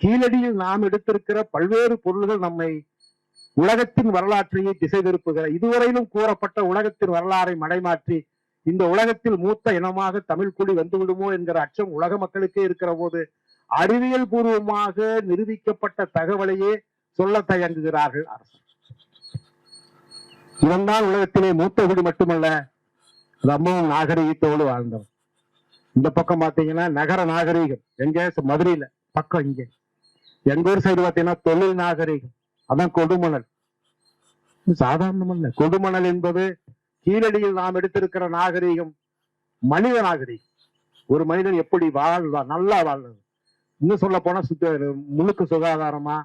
கீழடியில் நாம் எடுத்திருக்கிற பல்வேறு பொருள்கள் நம்மை உலகத்தின் வரலாற்றையே திசை திருப்புகிற இதுவரையிலும் கூறப்பட்ட உலகத்தின் வரலாறை மடைமாற்றி இந்த உலகத்தில் மூத்த இனமாக தமிழ் குடி வந்து விடுமோ என்கிற அச்சம் உலக மக்களுக்கே இருக்கிற போது அறிவியல் பூர்வமாக நிரூபிக்கப்பட்ட தகவலையே சொல்ல தயங்குகிறார்கள் அரசு. இவன்தான் உலகத்திலே மூத்த குடி மட்டுமல்ல ரொம்பவும் நாகரீகத்தோடு வாழ்ந்தவன். இந்த பக்கம் பார்த்தீங்கன்னா நகர நாகரீகம் எங்க மதுரையில பக்கம் இங்கே. எங்க ஊர் சைடு பார்த்தீங்கன்னா தொழில் நாகரிகம். அதான் கொடுமணல். இது சாதாரணமல்ல. கொடுமணல் என்பது கீழடியில் நாம் எடுத்திருக்கிற நாகரிகம் மனித நாகரிகம். ஒரு மனிதன் எப்படி வாழ்வான்? நல்லா வாழ்றது இன்னும் சொல்ல போனா சுத்த முழுக்க சுகாதாரமா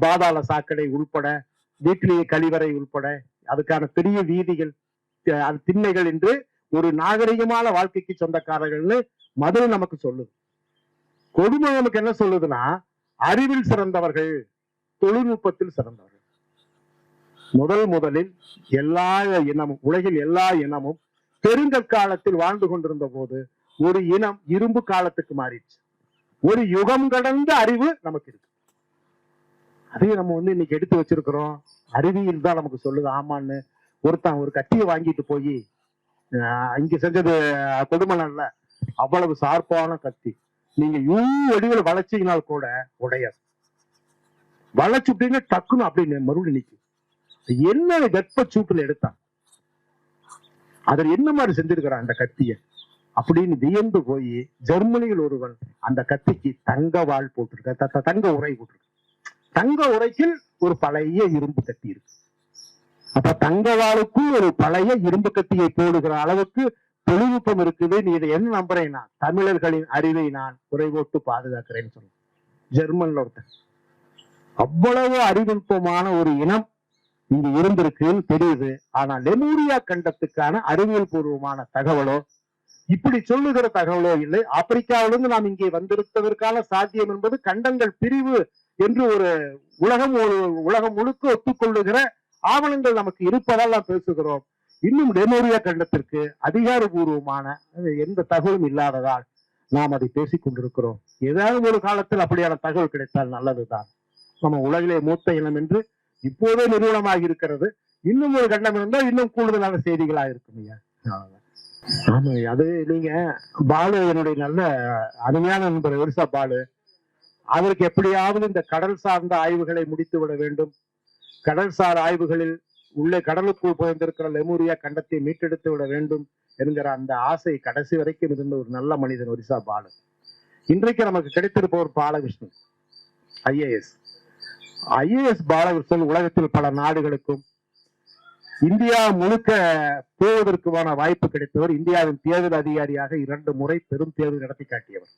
பாதாள சாக்கடை உள்பட வீட்டிலேயே கழிவறை உள்பட அதுக்கான பெரிய வீதிகள் அது திண்ணைகள் என்று ஒரு நாகரிகமான வாழ்க்கைக்கு சொந்தக்காரர்கள்னு மதுரை நமக்கு சொல்லுது. கொடுமை நமக்கு என்ன சொல்லுதுன்னா அறிவில் சிறந்தவர்கள் தொழில்நுட்பத்தில் சிறந்தவர்கள். முதல் முதலில் எல்லா இனமும் உலகில் எல்லா இனமும் பெருங்கற்காலத்தில் வாழ்ந்து கொண்டிருந்த போது ஒரு இனம் இரும்பு காலத்துக்கு மாறிடுச்சு. ஒரு யுகம் கடந்த அறிவு நமக்கு இருக்கு. அதையும் நம்ம வந்து இன்னைக்கு எடுத்து வச்சிருக்கிறோம். அறிவியல் தான் நமக்கு சொல்லுது. ஆமான்னு ஒருத்தன் ஒரு கத்தியை வாங்கிட்டு போய் இங்க செஞ்சது கொடுமலன்ல அவ்வளவு சார்பான கத்தி. நீங்க யூ வடிவில் வளைச்சீங்கனால் கூட உடையாது. வளைச்சுட்டீங்க டக்குன்னு அப்படின்னு மறுபடியும் நிற்கும் என்ன வெப்ப சூட்டுல எடுத்தான் அதில் என்ன மாதிரி செஞ்சிருக்கிறான் அந்த கத்திய அப்படின்னு வியந்து போய் ஜெர்மனியில் ஒருவன் அந்த கத்திக்கு தங்க வாள் போட்டிருக்க. தங்க உரை போட்டிருக்க. தங்க உரைக்கில் ஒரு பழைய இரும்பு கத்தி இருக்கு. அப்ப தங்க வாளுக்கும் ஒரு பழைய இரும்பு கத்தியை போடுகிற அளவுக்கு தொழில்நுட்பம் இருக்குது நீ இதை என்ன நம்புறேன் நான் தமிழர்களின் அறிவை நான் குறைவோட்டு பாதுகாக்கிறேன்னு சொன்னேன் ஜெர்மன்ல ஒருத்தன் அவ்வளவு அறிவுநுட்பமான ஒரு இனம் இங்கு இருந்திருக்குன்னு தெரியுது. ஆனா லெமூரியா கண்டத்துக்கான அறிவியல் பூர்வமான தகவலோ இப்படி சொல்லுகிற தகவலோ இல்லை. ஆப்பிரிக்காவிலிருந்து நாம் இங்கே வந்திருப்பதற்கான சாத்தியம் என்பது கண்டங்கள் பிரிவு என்று ஒரு உலகம் ஒரு உலகம் முழுக்க ஒத்துக்கொள்ளுகிற ஆவணங்கள் நமக்கு இருப்பதால் நாம் பேசுகிறோம். இன்னும் டெமோரியா கண்டத்திற்கு அதிகாரபூர்வமான எந்த தகவலும் இல்லாததால் நாம் அதை பேசிக் கொண்டிருக்கிறோம். ஏதாவது ஒரு காலத்தில் அப்படியான தகவல் கிடைத்தால் நல்லதுதான். நம்ம உலகிலே மூத்த இனம் என்று இப்போதே நிறுவனமாக இருக்கிறது. இன்னும் ஒரு கண்டம் இருந்தால் இன்னும் கூடுதலான செய்திகளா இருக்கும் ஐயா. ஆமா அது நீங்க பாலு என்னுடைய நல்ல அருமையான நண்பர் ஒரிசா பாலு. அவருக்கு எப்படியாவது இந்த கடல் சார்ந்த ஆய்வுகளை முடித்து விட வேண்டும் கடல்சார் ஆய்வுகளில் உள்ளே கடலுக்குள் புதைந்திருக்கிற லெமூரியா கண்டத்தை மீட்டெடுத்து விட வேண்டும் என்கிற அந்த ஆசை கடைசி வரைக்கும் இருந்த ஒரு நல்ல மனிதன் ஒரிசா பாலு இன்றைக்கு நமக்கு கிடைத்திருப்பவர் பாலகிருஷ்ணன். ஐஏஎஸ். ஐஏஎஸ் பாலகிருஷ்ணன் உலகத்தில் பல நாடுகளுக்கும் இந்தியா முழுக்க போவதற்குமான வாய்ப்பு கிடைத்தவர் இந்தியாவின் தேர்தல் அதிகாரியாக இரண்டு முறை பெரும் தேர்தல் நடத்தி காட்டியவர்.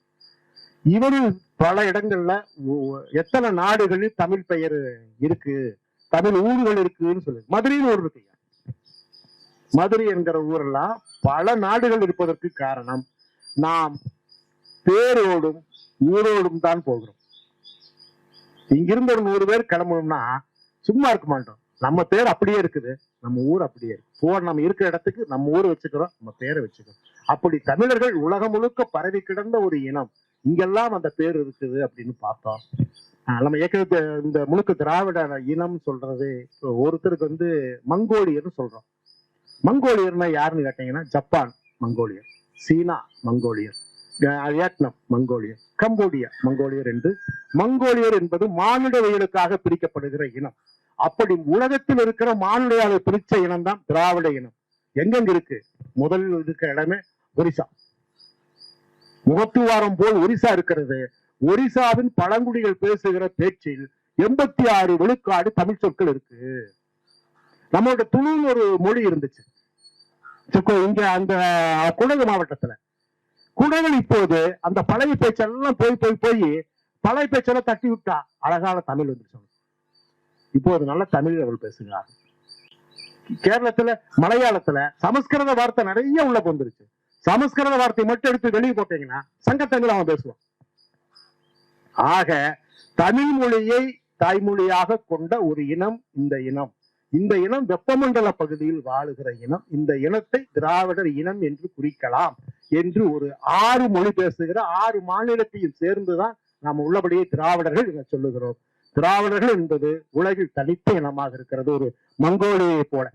இவர் பல இடங்கள்ல ஒ- எத்தனை நாடுகளில் தமிழ் பெயர் இருக்கு? தமிழ் ஊர்கள் இருக்குன்னு சொல்லு மதுரைன்னு ஒரு இருக்கு. மதுரை என்கிற ஊரெல்லாம் பல நாடுகள் இருப்பதற்கு காரணம் நாம் பேரோடும் ஊரோடும் தான் போகிறோம். இங்கிருந்து ஒரு நூறு பேர் கிளம்பணும்னா சும்மா இருக்க மாட்டோம். நம்ம பேர் அப்படியே இருக்குது. நம்ம ஊர் அப்படியே இருக்கு. போ நம்ம இருக்கிற இடத்துக்கு நம்ம ஊர் வச்சுக்கிறோம். நம்ம பேரை வச்சுக்கிறோம். அப்படி தமிழர்கள் உலகம் முழுக்க பரவி கிடந்த ஒரு இனம். இங்கெல்லாம் அந்த பேர் இருக்குது அப்படின்னு பார்த்தோம். நம்ம ஏற்கனவே இந்த முழுக்க திராவிட இனம் சொல்றது ஒருத்தருக்கு வந்து மங்கோலியர்னு சொல்றோம். மங்கோலியர்னா யாருன்னு கேட்டீங்கன்னா ஜப்பான் மங்கோலியர் சீனா மங்கோலியர் வியட்நாம் மங்கோலியர் கம்போடியா மங்கோலியர் என்று மங்கோலியர் என்பது மானுடவியலுக்காக பிரிக்கப்படுகிற இனம். அப்படி உலகத்தில் இருக்கிற மானுடையாவை பிரிச்ச இனம் தான் திராவிட இனம். எங்கெங்க இருக்கு? முதலில் இருக்கிற இடமே ஒரிசா. முகத்துவாரம் போல் ஒரிசா இருக்கிறது. ஒரிசாவின் பழங்குடிகள் பேசுகிற பேச்சில் எண்பத்தி ஆறு விழுக்காடு தமிழ் சொற்கள் இருக்கு. நம்மளோட துணுன்னு ஒரு மொழி இருந்துச்சு. இங்க அந்த குடகு மாவட்டத்துல. குடகுல இப்போது அந்த பழைய பேச்செல்லாம் போய் போய் போய் பழைய பேச்செல்லாம் தட்டி விட்டா அழகான தமிழ் வந்துருச்சு இப்போது நல்ல தமிழ் அவள் பேசுகிறார். கேரளத்துல மலையாளத்துல சமஸ்கிருத வார்த்தை நிறைய உள்ள வந்துருச்சு சமஸ்கிருத வார்த்தை மட்டும் எடுத்து வெளியே போட்டீங்கன்னா சங்கத்தமிழ் அவன் பேசுவான். ஆக தமிழ் மொழியை தாய்மொழியாக கொண்ட ஒரு இனம் இந்த இனம். இந்த இனம் வெப்பமண்டல பகுதியில் வாழுகிற இனம். இந்த இனத்தை திராவிடர் இனம் என்று குறிக்கலாம் என்று ஒரு ஆறு மொழி பேசுகிற ஆறு மாநிலத்தையும் சேர்ந்துதான் நாம் உள்ளபடியே திராவிடர்கள் என சொல்லுகிறோம். திராவிடர்கள் என்பது உலகில் தனித்த இனமாக இருக்கிறது. ஒரு மங்கோலியை போல.